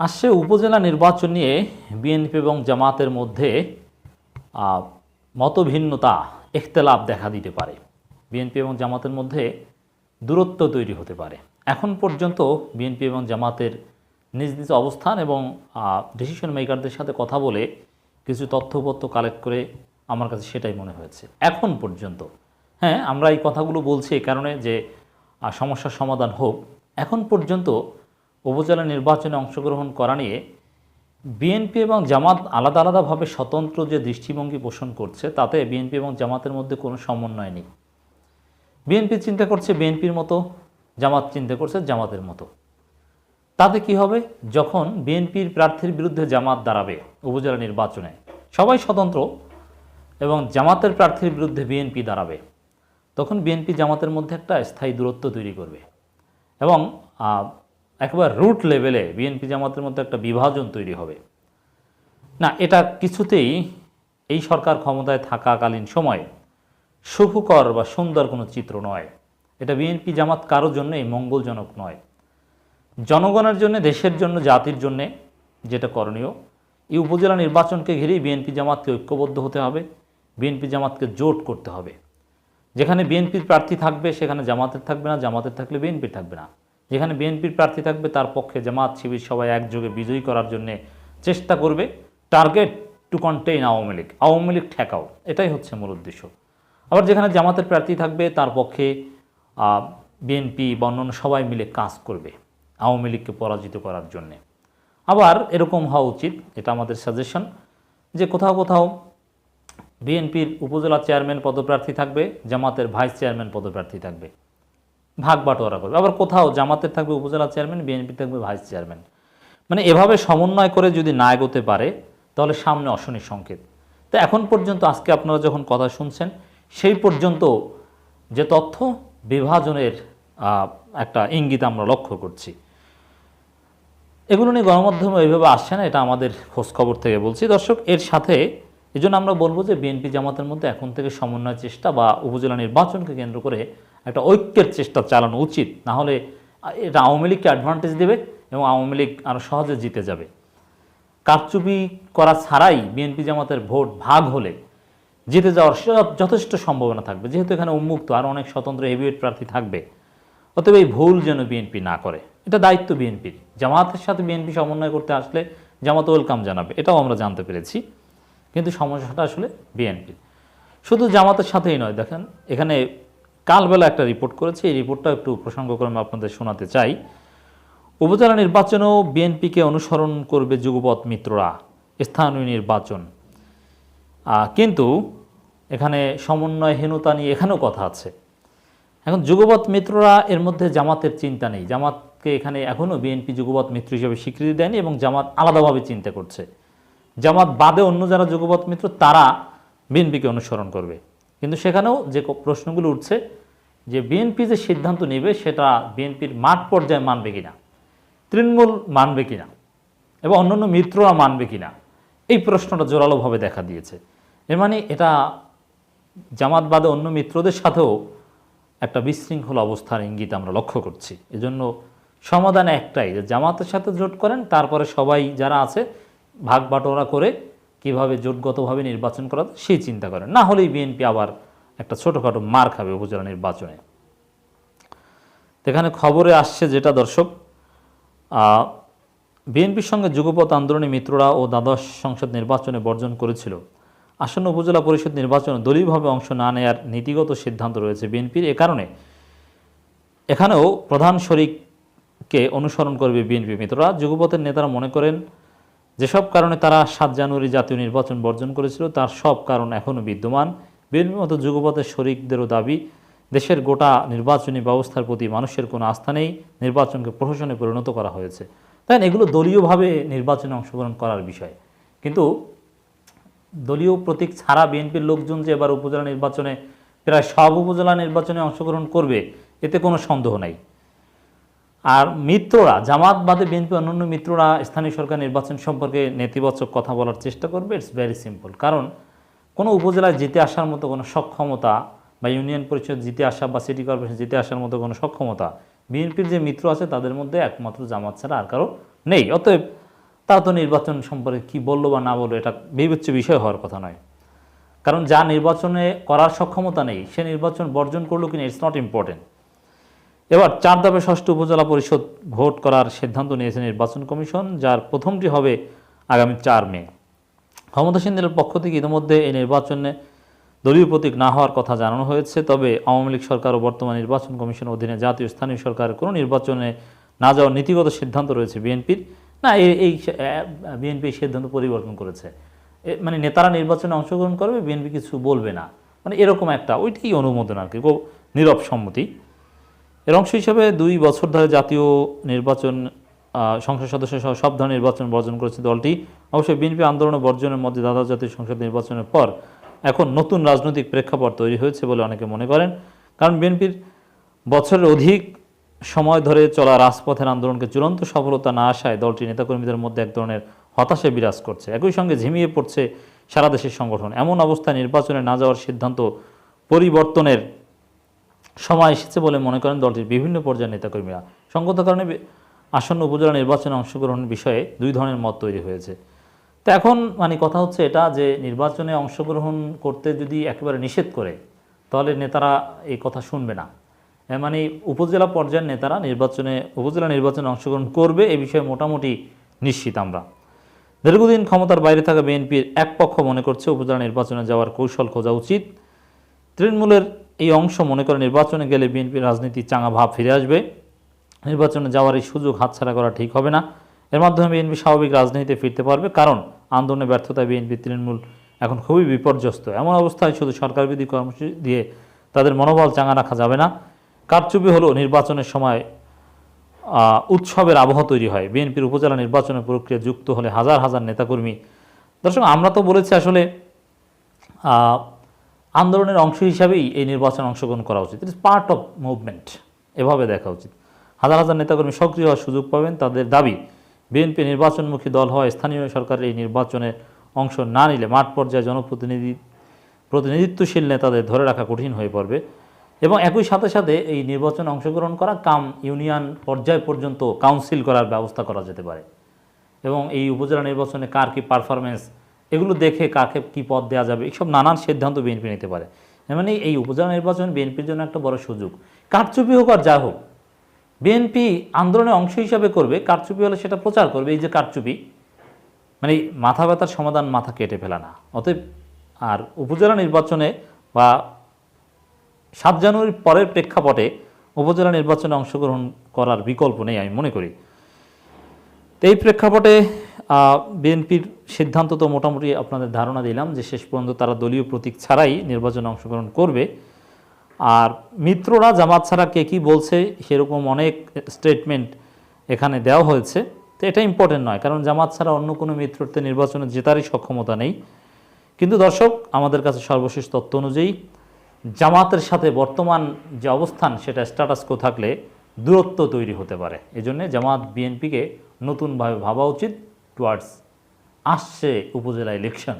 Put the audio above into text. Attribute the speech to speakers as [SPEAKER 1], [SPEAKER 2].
[SPEAKER 1] আসছে উপজেলা নির্বাচন নিয়ে বিএনপি এবং জামাতের মধ্যে মতভিন্নতা, ইখতলাফ দেখা দিতে পারে। বিএনপি এবং জামাতের মধ্যে দূরত্ব তৈরি হতে পারে। এখন পর্যন্ত বিএনপি এবং জামাতের নিজ নিজ অবস্থান এবং ডিসিশন মেকারদের সাথে কথা বলে কিছু তথ্যপত্র কালেক্ট করে আমার কাছে সেটাই মনে হয়েছে। এখন পর্যন্ত হ্যাঁ আমরা এই কথাগুলো বলছি এই কারণে যে সমস্যার সমাধান হোক। এখন পর্যন্ত উপজেলা নির্বাচনে অংশগ্রহণ করা নিয়ে বিএনপি এবং জামাত আলাদা আলাদাভাবে স্বতন্ত্র যে দৃষ্টিভঙ্গি পোষণ করছে, তাতে বিএনপি এবং জামাতের মধ্যে কোনো সমন্বয় নেই। বিএনপি চিন্তা করছে বিএনপির মতো, জামাত চিন্তা করছে জামাতের মতো। তাতে কি হবে? যখন বিএনপির প্রার্থীর বিরুদ্ধে জামাত দাঁড়াবে উপজেলা নির্বাচনে, সবাই স্বতন্ত্র এবং জামাতের প্রার্থীর বিরুদ্ধে বিএনপি দাঁড়াবে, তখন বিএনপি জামাতের মধ্যে একটা স্থায়ী দূরত্ব তৈরি করবে। এবং একেবারে রুট লেভেলে বিএনপি জামাতের মধ্যে একটা বিভাজন তৈরি হবে। না, এটা কিছুতেই এই সরকার ক্ষমতায় থাকাকালীন সময়ে সুখকর বা সুন্দর কোনো চিত্র নয়। এটা বিএনপি জামাত কারোর জন্যই মঙ্গলজনক নয়। জনগণের জন্য, দেশের জন্য, জাতির জন্য যেটা করণীয়, এই উপজেলা নির্বাচনকে ঘিরেই বিএনপি জামাতকে ঐক্যবদ্ধ হতে হবে বিএনপি জামাতকে জোট করতে হবে। যেখানে বিএনপির প্রার্থী থাকবে, সেখানে জামাতের থাকবে না, জামাতের থাকলে বিএনপির থাকবে না। যেখানে বিএনপির প্রার্থী থাকবে তার পক্ষে জামাত, শিবির সবাই একযোগে বিজয়ী করার জন্য চেষ্টা করবে। Target to contain Awami League Awami League ঠেকাও, এটাই হচ্ছে মূল উদ্দেশ্য। আবার যেখানে জামাতের প্রার্থী থাকবে তার পক্ষে বিএনপি বা অন্যান্য সবাই মিলে কাজ করবে আওয়ামী লীগকে পরাজিত করার জন্যে। আবার এরকম হওয়া উচিত, এটা আমাদের সাজেশন যে কোথাও কোথাও বিএনপির উপজেলা চেয়ারম্যান পদপ্রার্থী থাকবে, জামাতের ভাইস চেয়ারম্যান পদপ্রার্থী থাকবে। ভাগ বাটোয়ারা করবে। আবার কোথাও জামাতের থাকবে উপজেলা চেয়ারম্যান বিএনপি থাকবে ভাইস চেয়ারম্যান মানে এভাবে সমন্বয় করে যদি না এগোতে পারে, তাহলে সামনে অশনি সংকেত। তো এখন পর্যন্ত আজকে আপনারা যখন কথা শুনছেন, সেই পর্যন্ত যে তথ্য বিভাজনের একটা ইঙ্গিত আমরা লক্ষ্য করছি। এগুলো নিয়ে গণমাধ্যমে এইভাবে আসছে না, এটা আমাদের খোঁজ খবর থেকে বলছি। দর্শক, এর সাথে এই জন্য আমরা বলব যে বিএনপি জামাতের মধ্যে এখন থেকে সমন্বয় চেষ্টা বা উপজেলা নির্বাচনকে কেন্দ্র করে একটা ঐক্যের চেষ্টা চালানো উচিত। না হলে এটা আওয়ামী লীগকে অ্যাডভান্টেজ দেবে এবং আওয়ামী লীগ আরও সহজে জিতে যাবে। কারচুপি করা ছাড়াই বিএনপি জামাতের ভোট ভাগ হলে জিতে যাওয়ার যথেষ্ট সম্ভাবনা থাকবে। যেহেতু এখানে উন্মুক্ত, আর অনেক স্বতন্ত্র হেভিওয়েট প্রার্থী থাকবে। অতএব এই ভুল যেন বিএনপি না করে। এটা দায়িত্ব বিএনপির জামাতের সাথে বিএনপি সমন্বয় করতে আসলে জামাত ওয়েলকাম জানাবে। এটাও আমরা জানতে পেরেছি। কিন্তু সমস্যাটা আসলে বিএনপি শুধু জামাতের সাথেই নয়, দেখেন, এখানে কালবেলা একটা রিপোর্ট করেছে, এই রিপোর্টটা একটু প্রসঙ্গক্রমে আপনাদের শোনাতে চাই। উপজেলা নির্বাচনেও বিএনপিকে অনুসরণ করবে যুগপথ মিত্ররা, স্থানীয় নির্বাচন। কিন্তু এখানে সমন্বয়হীনতা নিয়ে এখানেও কথা আছে। এখন যুগপৎ মিত্ররা এর মধ্যে জামাতের চিন্তা নেই। জামাতকে এখানে এখনও বিএনপি যুগপৎ মিত্র হিসেবে স্বীকৃতি দেয়নি এবং জামাত আলাদাভাবে চিন্তা করছে। জামাত বাদে অন্য যারা যুগপৎ মিত্র, তারা বিএনপিকে অনুসরণ করবে। কিন্তু সেখানেও যে প্রশ্নগুলো উঠছে যে বিএনপি যে সিদ্ধান্ত নেবে, সেটা বিএনপির মাঠ পর্যায়ে মানবে কিনা, তৃণমূল মানবে কিনা এবং অন্যান্য মিত্ররা মানবে কিনা, এই প্রশ্নটা জোরালোভাবে দেখা দিয়েছে। এর মানে এটা জামাত বাদে অন্য মিত্রদের সাথেও একটা বিশৃঙ্খল অবস্থার ইঙ্গিত আমরা লক্ষ্য করছি। এজন্য সমাধান একটাই, যে জামাতের সাথে জোট করেন, তারপরে সবাই যারা আছে ভাগ বাটোয়ারা করে কীভাবে জোটগতভাবে নির্বাচন করা সেই চিন্তা করেন। না হলেই বিএনপি আবার একটা ছোটোখাটো মার খাবে উপজেলা নির্বাচনে। এখানে খবরে আসছে যেটা, দর্শক বিএনপির সঙ্গে যুগপথ আন্দোলনী মিত্ররা ও দ্বাদশ সংসদ নির্বাচনে বর্জন করেছিল। আসন্ন উপজেলা পরিষদ নির্বাচনে দলীয়ভাবে অংশ না নেয়ার নীতিগত সিদ্ধান্ত রয়েছে বিএনপির। এ কারণে এখানেও প্রধান শরিককে অনুসরণ করবে বিএনপি মিত্ররা। যুগপথের নেতারা মনে করেন যেসব কারণে তারা সাত জানুয়ারি জাতীয় নির্বাচন বর্জন করেছিল, তার সব কারণ এখনও বিদ্যমান। বিএনপির মতো যুগপথের শরিকদেরও দাবি, দেশের গোটা নির্বাচনী ব্যবস্থার প্রতি মানুষের কোনো আস্থা নেই, নির্বাচনকে প্রশাসনে পরিণত করা হয়েছে। তাই? এগুলো দলীয়ভাবে নির্বাচনে অংশগ্রহণ করার বিষয়। কিন্তু দলীয় প্রতীক ছাড়া বিএনপির লোকজন যে এবার উপজেলা নির্বাচনে, প্রায় সব উপজেলা নির্বাচনে অংশগ্রহণ করবে, এতে কোনো সন্দেহ নাই। আর মিত্ররা, জামাত বাদে বিএনপি অন্যান্য মিত্ররা স্থানীয় সরকার নির্বাচন সম্পর্কে নেতিবাচক কথা বলার চেষ্টা করবে ইটস ভেরি সিম্পল কারণ কোনো উপজেলায় জিতে আসার মতো কোনো সক্ষমতা বা ইউনিয়ন পরিষদ জিতে আসা বা সিটি কর্পোরেশন জিতে আসার মতো কোনো সক্ষমতা বিএনপির যে মিত্র আছে তাদের মধ্যে একমাত্র জামাত ছাড়া আর কারও নেই। অতএব তারা তো নির্বাচন সম্পর্কে কি বলল বা না বলল এটা বিবেচ্য বিষয় হওয়ার কথা নয়। কারণ যা নির্বাচনে করার সক্ষমতা নেই, সে নির্বাচন বর্জন করল কিনা ইটস নট ইম্পর্টেন্ট এবার চার ধাপে ষষ্ঠ উপজেলা পরিষদ ভোট করার সিদ্ধান্ত নিয়েছে নির্বাচন কমিশন, যার প্রথমটি হবে আগামী চার মে। ক্ষমতাসীনদের পক্ষ থেকে ইতিমধ্যে এই নির্বাচনে দলীয় প্রতীক না হওয়ার কথা জানানো হয়েছে, তবে আওয়ামী লীগ সরকার ও বর্তমান নির্বাচন কমিশন অধীনে জাতীয় স্থানীয় সরকারের কোনো নির্বাচনে না যাওয়ার নীতিগত সিদ্ধান্ত রয়েছে বিএনপির। না, এই বিএনপি সিদ্ধান্ত পরিবর্তন করেছে। মানে নেতারা নির্বাচনে অংশগ্রহণ করবে, বিএনপি কিছু বলবে না। মানে এরকম একটা, ওইটাই অনুমোদন আর কি নীরব সম্মতি। এর অংশ হিসেবে দুই বছর ধরে জাতীয় নির্বাচন সংসদ সদস্য সহ সব ধরনের নির্বাচন বর্জন করেছে দলটি। অবশ্যই বিএনপি আন্দোলন বর্জনের মধ্যে দ্বাদশ জাতীয় সংসদ নির্বাচনের পর এখন নতুন রাজনৈতিক প্রেক্ষাপট তৈরি হয়েছে বলে অনেকে মনে করেন। কারণ বিএনপির বছরের অধিক সময় ধরে চলা রাজপথের আন্দোলনকে চূড়ান্ত সফলতা না আসায় দলটি নেতাকর্মীদের মধ্যে এক ধরনের হতাশা বিরাজ করছে। একই সঙ্গে ঝিমিয়ে পড়ছে সারা দেশের সংগঠন। এমন অবস্থায় নির্বাচনে না যাওয়ার সিদ্ধান্ত পরিবর্তনের সময় এসেছে বলে মনে করেন দলটির বিভিন্ন পর্যায়ের নেতাকর্মীরা। সংগত কারণে আসন্ন উপজেলা নির্বাচনে অংশগ্রহণের বিষয়ে দুই ধরনের মত তৈরি হয়েছে। তো এখন মানে কথা হচ্ছে এটা যে নির্বাচনে অংশগ্রহণ করতে যদি একেবারে নিষেধ করে, তাহলে নেতারা এই কথা শুনবে না। মানে উপজেলা পর্যায়ের নেতারা নির্বাচনে, উপজেলা নির্বাচনে অংশগ্রহণ করবে এ বিষয়ে মোটামুটি নিশ্চিত আমরা। দীর্ঘদিন ক্ষমতার বাইরে থাকা বিএনপির এক পক্ষ মনে করছে উপজেলা নির্বাচনে যাওয়ার কৌশল খোঁজা উচিত। তৃণমূলের এই অংশ মনে করে নির্বাচনে গেলে বিএনপির রাজনীতি চাঙা ভাব ফিরে আসবে। নির্বাচনে যাওয়ার এই সুযোগ হাতছাড়া করা ঠিক হবে না। এর মাধ্যমে বিএনপি স্বাভাবিক রাজনীতিতে ফিরতে পারবে। কারণ আন্দোলনের ব্যর্থতায় বিএনপি তৃণমূল এখন খুবই বিপর্যস্ত। এমন অবস্থায় শুধু সরকারবিধি কর্মসূচি দিয়ে তাদের মনোবল চাঙা রাখা যাবে না। কারচুপি হলো নির্বাচনের সময় উৎসবের আবহ তৈরি হয়। বিএনপির উপজেলা নির্বাচনের প্রক্রিয়া যুক্ত হলে হাজার হাজার নেতাকর্মী। দর্শক, আমরা তো বলেছি আসলে আন্দোলনের অংশ হিসাবেই এই নির্বাচন অংশগ্রহণ করা উচিত। It is part of movement এভাবে দেখা উচিত। হাজার হাজার নেতাকর্মী সক্রিয় হওয়ার সুযোগ পাবেন। তাদের দাবি, বিএনপি নির্বাচনমুখী দল হয় স্থানীয় সরকারের এই নির্বাচনে অংশ না নিলে মাঠ পর্যায়ে জনপ্রতিনিধি, প্রতিনিধিত্বশীল নেতাদের ধরে রাখা কঠিন হয়ে পড়বে। এবং একই সাথে সাথে এই নির্বাচনে অংশগ্রহণ করা, কাম ইউনিয়ন পর্যায় পর্যন্ত কাউন্সিল করার ব্যবস্থা করা যেতে পারে। এবং এই উপজেলা নির্বাচনে কার কি পারফরমেন্স এগুলো দেখে কাকে কি পদ দেওয়া যাবে, এইসব নানান সিদ্ধান্ত বিএনপি নিতে পারে। মানে এই উপজেলা নির্বাচন বিএনপির জন্য একটা বড় সুযোগ। কারচুপি হোক আর যা হোক বিএনপি আন্দোলনের অংশ হিসাবে করবে, কারচুপি হলে সেটা প্রচার করবে, এই যে কারচুপি মানে মাথা ব্যথার সমাধান মাথা কেটে ফেলা না। অতএব আর উপজেলা নির্বাচনে বা সাত জানুয়ারির পরের প্রেক্ষাপটে উপজেলা নির্বাচনে অংশগ্রহণ করার বিকল্প নেই আমি মনে করি। এই প্রেক্ষাপটে বিএনপির সিদ্ধান্ত তো মোটামুটি আপনাদের ধারণা দিলাম যে শেষ পর্যন্ত তারা দলীয় প্রতীক ছাড়াই নির্বাচনে অংশগ্রহণ করবে। আর মিত্ররা জামাত ছাড়া কে কী বলছে সেরকম অনেক স্টেটমেন্ট এখানে দেওয়া হয়েছে। তো এটা ইম্পর্টেন্ট নয়, কারণ জামাত ছাড়া অন্য কোনো মিত্রত্বে নির্বাচনে জেতারই সক্ষমতা নেই। কিন্তু দর্শক, আমাদের কাছে সর্বশেষ তথ্য অনুযায়ী জামাতের সাথে বর্তমান যে অবস্থান সেটা স্ট্যাটাস কো থাকলে দূরত্ব তৈরি হতে পারে। এজন্য জামাত বিএনপিকে নতুনভাবে ভাবা উচিত। টুয়ার্ডস আসছে উপজেলা ইলেকশন